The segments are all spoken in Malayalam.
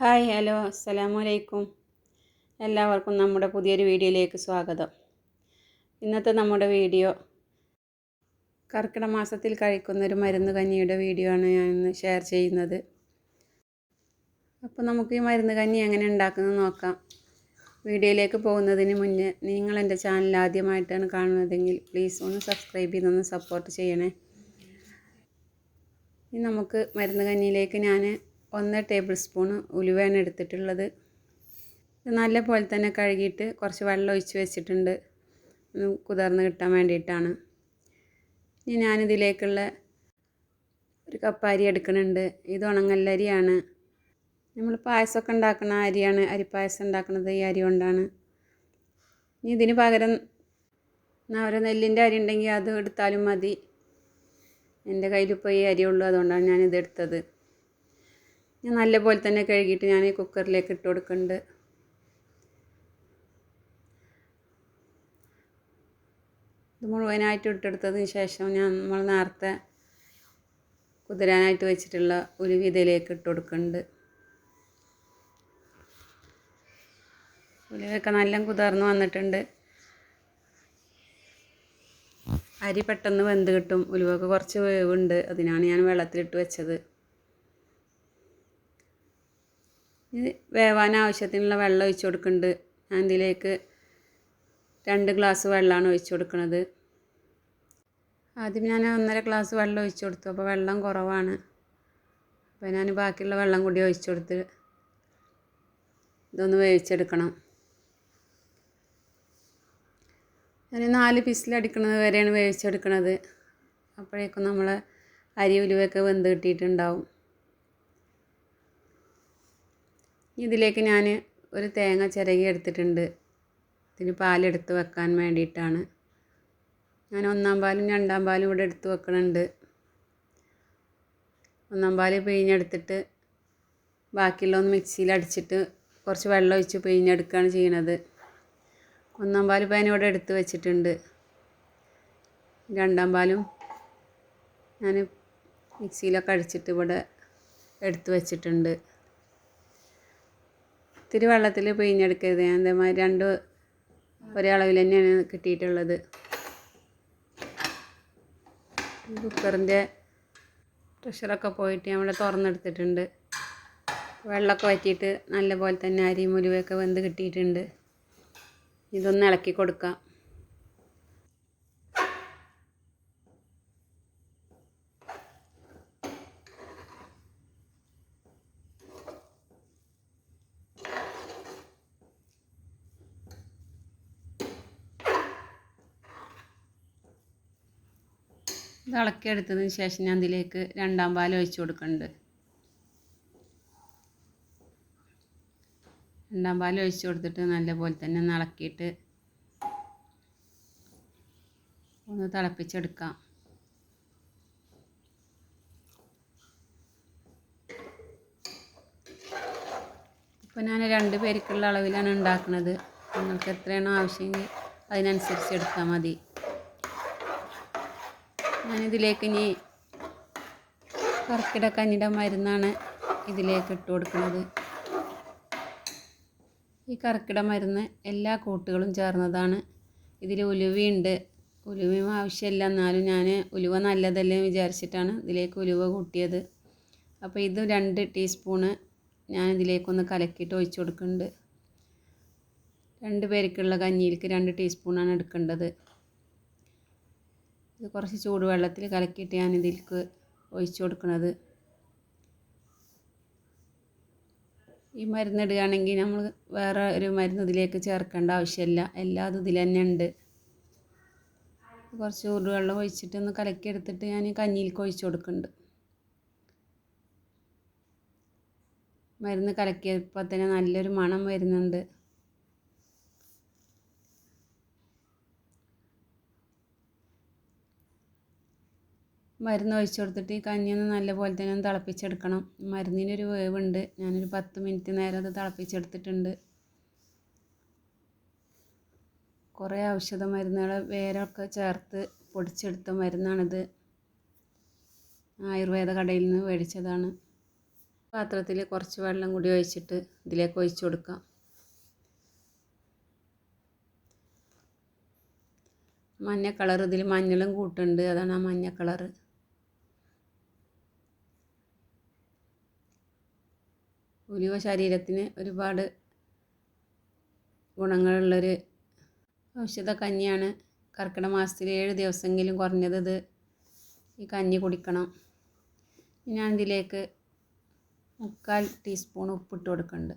ഹായ് ഹലോ അസ്സലാമു അലൈക്കും എല്ലാവർക്കും നമ്മുടെ പുതിയൊരു വീഡിയോയിലേക്ക് സ്വാഗതം. ഇന്നത്തെ നമ്മുടെ വീഡിയോ കർക്കിട മാസത്തിൽ കഴിക്കുന്ന ഒരു മരുന്ന് കഞ്ഞിയുടെ വീഡിയോ ആണ് ഞാൻ ഇന്ന് ഷെയർ ചെയ്യുന്നത്. അപ്പോൾ നമുക്ക് ഈ മരുന്ന് കഞ്ഞി എങ്ങനെ ഉണ്ടാക്കുന്നത് നോക്കാം. വീഡിയോയിലേക്ക് പോകുന്നതിന് മുന്നേ നിങ്ങൾ എന്റെ ചാനൽ ആദ്യമായിട്ടാണ് കാണുന്നതെങ്കിൽ പ്ലീസ് ഒന്ന് സബ്സ്ക്രൈബ് ചെയ്തൊന്ന് സപ്പോർട്ട് ചെയ്യണേ. ഇനി നമുക്ക് മരുന്ന് കഞ്ഞിയിലേക്ക് ഞാൻ ഒന്ന് ടേബിൾ സ്പൂൺ ഉലുവയാണ് എടുത്തിട്ടുള്ളത്. നല്ല പോലെ തന്നെ കഴുകിയിട്ട് കുറച്ച് വെള്ളം ഒഴിച്ച് വെച്ചിട്ടുണ്ട്. കുതിർന്ന് കിട്ടാൻ വേണ്ടിയിട്ടാണ്. ഇനി ഞാനിതിലേക്കുള്ള ഒരു കപ്പ് അരി എടുക്കുന്നുണ്ട്. ഇത് ഉണങ്ങല്ലരിയാണ് നമ്മൾ പായസമൊക്കെ ഉണ്ടാക്കുന്ന അരിയാണ്. അരിപ്പായസം ഉണ്ടാക്കുന്നത് ഈ അരി കൊണ്ടാണ്. ഇനി ഇതിന് പകരം ഒരു നെല്ലിന്റെ അരി ഉണ്ടെങ്കിൽ അത് എടുത്താലും മതി. എന്റെ കയ്യിൽ ഇപ്പോൾ ഈ അരിയുള്ളൂ അതുകൊണ്ടാണ് ഞാനിത് എടുത്തത്. ഞാൻ നല്ലപോലെ തന്നെ കഴുകിയിട്ട് ഞാൻ ഈ കുക്കറിലേക്ക് ഇട്ട് കൊടുക്കുന്നുണ്ട് ഇത് മുഴുവനായിട്ട് ഇട്ടെടുത്തതിന് ശേഷം ഞാൻ നമ്മൾ നേരത്തെ കുതിരാനായിട്ട് വെച്ചിട്ടുള്ള ഒരു വിതയിലേക്ക് ഇട്ട് കൊടുക്കുന്നുണ്ട് ഉലുവയൊക്കെ നല്ല കുതിർന്ന് വന്നിട്ടുണ്ട്. അരി പെട്ടെന്ന് വെന്ത് കിട്ടും. ഉലുവൊക്കെ കുറച്ച് വേവുണ്ട്. അതിനാണ് ഞാൻ വെള്ളത്തിലിട്ട് വെച്ചത്. ഇത് വേവാൻ ആവശ്യത്തിനുള്ള വെള്ളം ഒഴിച്ച് കൊടുക്കുന്നുണ്ട്. ഞാൻ ഇതിലേക്ക് രണ്ട് ഗ്ലാസ് വെള്ളമാണ് ഒഴിച്ച് കൊടുക്കുന്നത്. ആദ്യം ഞാൻ ഒന്നര ഗ്ലാസ് വെള്ളം ഒഴിച്ച് കൊടുത്തു. അപ്പോൾ വെള്ളം കുറവാണ്. അപ്പോൾ ഞാൻ ബാക്കിയുള്ള വെള്ളം കൂടി ഒഴിച്ച് കൊടുത്ത് ഇതൊന്ന് വേവിച്ചെടുക്കണം. ഞാൻ നാല് പിസിലടിക്കുന്നത് വരെയാണ് വേവിച്ചെടുക്കുന്നത്. അപ്പോഴേക്കും നമ്മൾ അരി ഉലുവയൊക്കെ വെന്ത് കിട്ടിയിട്ടുണ്ടാവും. ഇതിലേക്ക് ഞാൻ ഒരു തേങ്ങ ചിരകി എടുത്തിട്ടുണ്ട്. ഇതിന് പാലെടുത്ത് വെക്കാൻ വേണ്ടിയിട്ടാണ്. ഞാൻ ഒന്നാം പാലും രണ്ടാം പാലും ഇവിടെ എടുത്ത് വെക്കണുണ്ട്. ഒന്നാം പാൽ പിഴിഞ്ഞെടുത്തിട്ട് ബാക്കിയുള്ള ഒന്ന് മിക്സിയിൽ അടിച്ചിട്ട് കുറച്ച് വെള്ളം ഒഴിച്ച് പിഴിഞ്ഞെടുക്കുകയാണ് ചെയ്യണത്. ഒന്നാം പാൽ പാൻ ഇവിടെ എടുത്ത് വെച്ചിട്ടുണ്ട്. രണ്ടാം പാലും ഞാൻ മിക്സിയിലൊക്കെ അടിച്ചിട്ട് ഇവിടെ എടുത്ത് വെച്ചിട്ടുണ്ട്. ഇത്തിരി വെള്ളത്തിൽ പിഴിഞ്ഞെടുക്കരുത്. അതേമാതിരി രണ്ട് ഒരേ അളവിൽ തന്നെയാണ് കിട്ടിയിട്ടുള്ളത്. കുക്കറിന്റെ പ്രഷറൊക്കെ പോയിട്ട് നമ്മൾ തുറന്നെടുത്തിട്ടുണ്ട്. വെള്ളമൊക്കെ വറ്റിയിട്ട് നല്ല പോലെ തന്നെ അരി മുലുവൊക്കെ വെന്ത് കിട്ടിയിട്ടുണ്ട്. ഇതൊന്ന് ഇളക്കി കൊടുക്കാം. ഇത് ഇളക്കിയെടുത്തതിന് ശേഷം ഞാൻ ഇതിലേക്ക് രണ്ടാം പാൽ ഒഴിച്ചു കൊടുക്കുന്നുണ്ട്. രണ്ടാം പാൽ ഒഴിച്ചു കൊടുത്തിട്ട് നല്ലപോലെ തന്നെ ഇളക്കിയിട്ട് ഒന്ന് തിളപ്പിച്ചെടുക്കാം. ഇപ്പോൾ ഞാൻ രണ്ട് പേർക്കുള്ള അളവിലാണ് ഉണ്ടാക്കുന്നത്. നിങ്ങൾക്ക് എത്രയാണോ ആവശ്യമെങ്കിൽ അതിനനുസരിച്ച് എടുത്താൽ മതി. ഞാനിതിലേക്ക് ഇനി കഞ്ഞിട മരുന്നാണ് ഇതിലേക്ക് ഇട്ട് കൊടുക്കുന്നത്. ഈ കർക്കിട മരുന്ന് എല്ലാ കൂട്ടുകളും ചേർന്നതാണ്. ഇതിൽ ഉലുവയുണ്ട് ഉലുവയും ആവശ്യമില്ല. എന്നാലും ഞാൻ ഉലുവ നല്ലതല്ലേ വിചാരിച്ചിട്ടാണ് ഇതിലേക്ക് ഉലുവ കൂട്ടിയത്. അപ്പോൾ ഇത് രണ്ട് ടീസ്പൂണ് ഞാൻ ഇതിലേക്കൊന്ന് കലക്കിയിട്ട് ഒഴിച്ചു കൊടുക്കുന്നുണ്ട്. രണ്ട് പേർക്കുള്ള കഞ്ഞിയിലേക്ക് രണ്ട് ടീസ്പൂണാണ് എടുക്കേണ്ടത്. ഇത് കുറച്ച് ചൂടുവെള്ളത്തിൽ കലക്കിയിട്ട് ഞാൻ ഇതിലേക്ക് ഒഴിച്ചു കൊടുക്കുന്നത് ഈ മരുന്ന് ഇടുകയാണെങ്കിൽ നമ്മൾ വേറെ ഒരു മരുന്ന് ഇതിലേക്ക് ചേർക്കേണ്ട ആവശ്യമില്ല. എല്ലാതും ഇതിൽ തന്നെ ഉണ്ട്. കുറച്ച് ചൂടുവെള്ളം ഒഴിച്ചിട്ട് ഒന്ന് കലക്കിയെടുത്തിട്ട് ഞാൻ കഞ്ഞിയിലേക്ക് ഒഴിച്ചു കൊടുക്കുന്നുണ്ട്. മരുന്ന് കലക്കിയപ്പോൾ തന്നെ നല്ലൊരു മണം വരുന്നുണ്ട്. മരുന്ന് ഒഴിച്ച് കൊടുത്തിട്ട് ഈ കഞ്ഞി കഞ്ഞിയൊന്ന് നല്ലപോലെ തന്നെ ഒന്ന് തിളപ്പിച്ചെടുക്കണം. മരുന്നിനൊരു വേവുണ്ട്. ഞാനൊരു പത്ത് മിനിറ്റ് നേരം അത് തിളപ്പിച്ചെടുത്തിട്ടുണ്ട്. കുറേ ഔഷധ മരുന്നുകൾ വേരൊക്കെ ചേർത്ത് പൊടിച്ചെടുത്ത മരുന്നാണിത്. ആയുർവേദ കടയിൽ നിന്ന് മേടിച്ചതാണ്. പാത്രത്തിൽ കുറച്ച് വെള്ളം കൂടി ഒഴിച്ചിട്ട് ഇതിലേക്ക് ഒഴിച്ചു കൊടുക്കാം. മഞ്ഞ കളർ ഇതിൽ മഞ്ഞളും കൂട്ടുണ്ട്. അതാണ് ആ മഞ്ഞ കളറ്. ഉലുവ ശരീരത്തിന് ഒരുപാട് ഗുണങ്ങളുള്ളൊരു ഔഷധ കഞ്ഞിയാണ്. കർക്കിടക മാസത്തിൽ ഏഴ് ദിവസമെങ്കിലും കുറഞ്ഞത് ഇത് ഈ കഞ്ഞി കുടിക്കണം. ഞാൻ ഇതിലേക്ക് മുക്കാൽ ടീസ്പൂൺ ഉപ്പിട്ട് കൊടുക്കുന്നുണ്ട്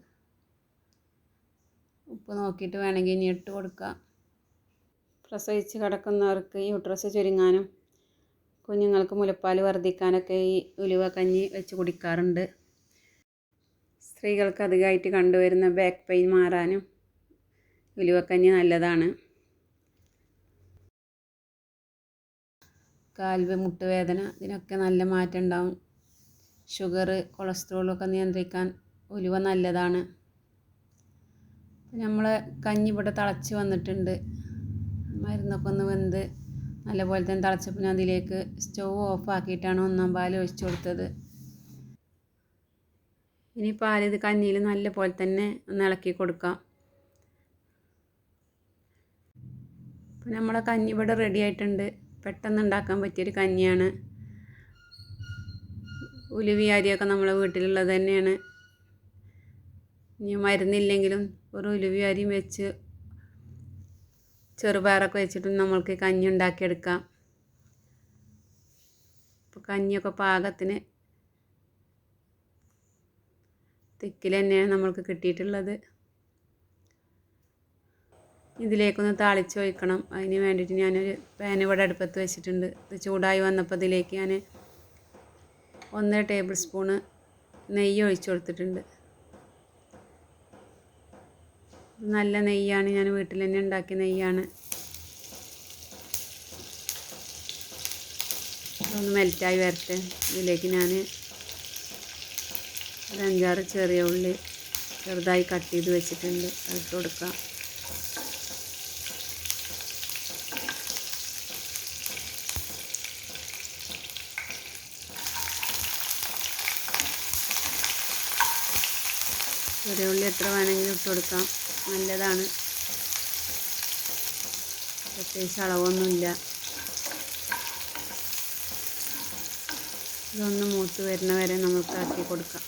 ഉപ്പ് നോക്കിയിട്ട് വേണമെങ്കിൽ ഇനി ഇട്ട് കൊടുക്കാം. പ്രസവിച്ച് കിടക്കുന്നവർക്ക് യൂട്രസ് ചുരുങ്ങാനും കുഞ്ഞുങ്ങൾക്ക് മുലപ്പാൽ വർദ്ധിക്കാനൊക്കെ ഈ ഉലുവ കഞ്ഞി വെച്ച് കുടിക്കാറുണ്ട്. സ്ത്രീകൾക്ക് അധികമായിട്ട് കണ്ടുവരുന്ന ബാക്ക് പെയിൻ മാറാനും ഉലുവക്കഞ്ഞി നല്ലതാണ്. കാൽവ് മുട്ടുവേദന ഇതിനൊക്കെ നല്ല മാറ്റം ഉണ്ടാവും ഷുഗർ കൊളസ്ട്രോളൊക്കെ നിയന്ത്രിക്കാൻ ഉലുവ നല്ലതാണ്. നമ്മൾ കഞ്ഞി ഇവിടെ തിളച്ച് വന്നിട്ടുണ്ട്. മരുന്നൊക്കെ ഒന്ന് വെന്ത് നല്ലപോലെ തന്നെ തിളച്ചപ്പോൾ അതിലേക്ക് സ്റ്റൗ ഓഫ് ആക്കിയിട്ടാണ് ഒന്നാം പാൽ ഒഴിച്ചു കൊടുത്തത്. ഇനി പാൽ ഇത് കഞ്ഞിയിൽ നല്ല പോലെ തന്നെ ഒന്ന് ഇളക്കി കൊടുക്കാം. അപ്പോൾ നമ്മളെ കഞ്ഞി ഇവിടെ റെഡി ആയിട്ടുണ്ട്. പെട്ടെന്ന് ഉണ്ടാക്കാൻ പറ്റിയൊരു കഞ്ഞിയാണ്. ഉലുവി അരിയൊക്കെ നമ്മളെ വീട്ടിലുള്ളത് തന്നെയാണ്. ഇനി മരുന്നില്ലെങ്കിലും ഒരു ഉലുവി അരിയും വെച്ച് ചെറുപയറൊക്കെ വെച്ചിട്ടും നമ്മൾക്ക് കഞ്ഞി ഉണ്ടാക്കിയെടുക്കാം. ഇപ്പോൾ കഞ്ഞിയൊക്കെ പാകത്തിന് തിക്കിൽ തന്നെയാണ് നമ്മൾക്ക് കിട്ടിയിട്ടുള്ളത്. ഇതിലേക്കൊന്ന് താളിച്ച് ഒഴിക്കണം. അതിന് വേണ്ടിയിട്ട് ഞാനൊരു പാൻ ഇവിടെ അടുപ്പത്ത് വെച്ചിട്ടുണ്ട്. ഇത് ചൂടായി വന്നപ്പോൾ ഇതിലേക്ക് ഞാൻ ഒന്നര ടേബിൾ സ്പൂണ് നെയ്യ് ഒഴിച്ചു കൊടുത്തിട്ടുണ്ട്. നല്ല നെയ്യാണ്. ഞാൻ വീട്ടിൽ തന്നെ ഉണ്ടാക്കിയ നെയ്യാണ്. ഒന്ന് മെൽറ്റായി വരട്ടെ. ഇതിലേക്ക് ഞാൻ ഒരു അഞ്ചാറ് ചെറിയ ഉള്ളി ചെറുതായി കട്ട് ചെയ്ത് വെച്ചിട്ടുണ്ട്. അതിട്ട് കൊടുക്കാം. ചെറിയ ഉള്ളി എത്ര വേണമെങ്കിലും ഇട്ട് കൊടുക്കാം. നല്ലതാണ്. പ്രത്യേകിച്ച് അളവൊന്നുമില്ല. ഇതൊന്ന് മൂത്ത് വരുന്ന വരെ നമുക്ക് ആക്കി കൊടുക്കാം.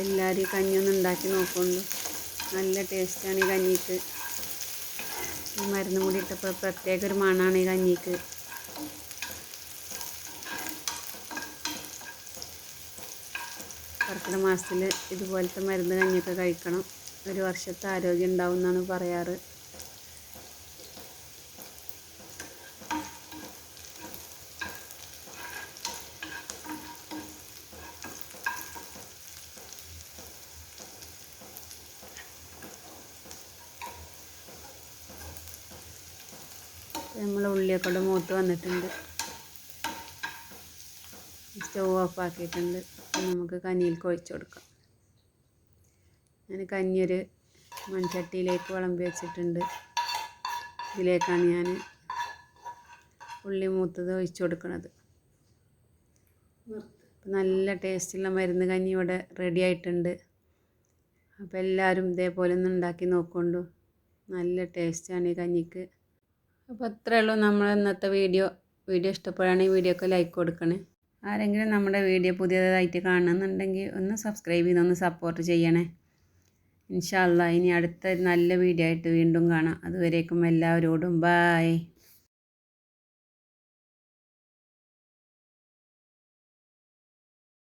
എല്ലാവരും കഞ്ഞി കഞ്ഞിയൊന്ന് ഉണ്ടാക്കി നോക്കുന്നുണ്ട്. നല്ല ടേസ്റ്റാണ് ഈ കഞ്ഞിക്ക്. ഈ മരുന്ന് കൂടി ഇട്ടപ്പോൾ പ്രത്യേക ഒരു മണമാണ് ഈ കഞ്ഞിക്ക്. കർക്കിടക മാസത്തിൽ ഇതുപോലത്തെ മരുന്ന് കഞ്ഞിയൊക്കെ കഴിക്കണം. ഒരു വർഷത്തെ ആരോഗ്യം ഉണ്ടാവും എന്നാണ് പറയാറ്. നമ്മൾ ഉള്ളിയൊക്കെ മൂത്ത് വന്നിട്ടുണ്ട്. സ്റ്റവ് ഓഫ് ആക്കിയിട്ടുണ്ട്. നമുക്ക് കഞ്ഞിയിൽ കുഴച്ച് കൊടുക്കാം. ഞാൻ കഞ്ഞിയൊരു മൺചട്ടിയിലേക്ക് വിളമ്പി വെച്ചിട്ടുണ്ട്. ഇതിലേക്കാണ് ഞാൻ ഉള്ളി മൂത്തത് ഒഴിച്ചു കൊടുക്കുന്നത് നല്ല ടേസ്റ്റുള്ള മരുന്ന് കഞ്ഞി ഇവിടെ റെഡി ആയിട്ടുണ്ട്. അപ്പോൾ എല്ലാവരും ഇതേപോലെ ഒന്ന് ഉണ്ടാക്കി നോക്കൊണ്ടു നല്ല ടേസ്റ്റാണ് ഈ കഞ്ഞിക്ക്. അപ്പോൾ അത്രയേ ഉള്ളൂ നമ്മൾ ഇന്നത്തെ വീഡിയോ. വീഡിയോ ഇഷ്ടപ്പെടുകയാണെങ്കിൽ വീഡിയോക്ക് ലൈക്ക് കൊടുക്കണേ. ആരെങ്കിലും നമ്മുടെ വീഡിയോ പുതിയതായിട്ട് കാണുന്നുണ്ടെങ്കിൽ ഒന്ന് സബ്സ്ക്രൈബ് ചെയ്ത് ഒന്ന് സപ്പോർട്ട് ചെയ്യണേ. ഇൻഷാല്ല ഇനി അടുത്ത നല്ല വീഡിയോ ആയിട്ട് വീണ്ടും കാണാം. അതുവരേക്കും എല്ലാവരോടും ബായ്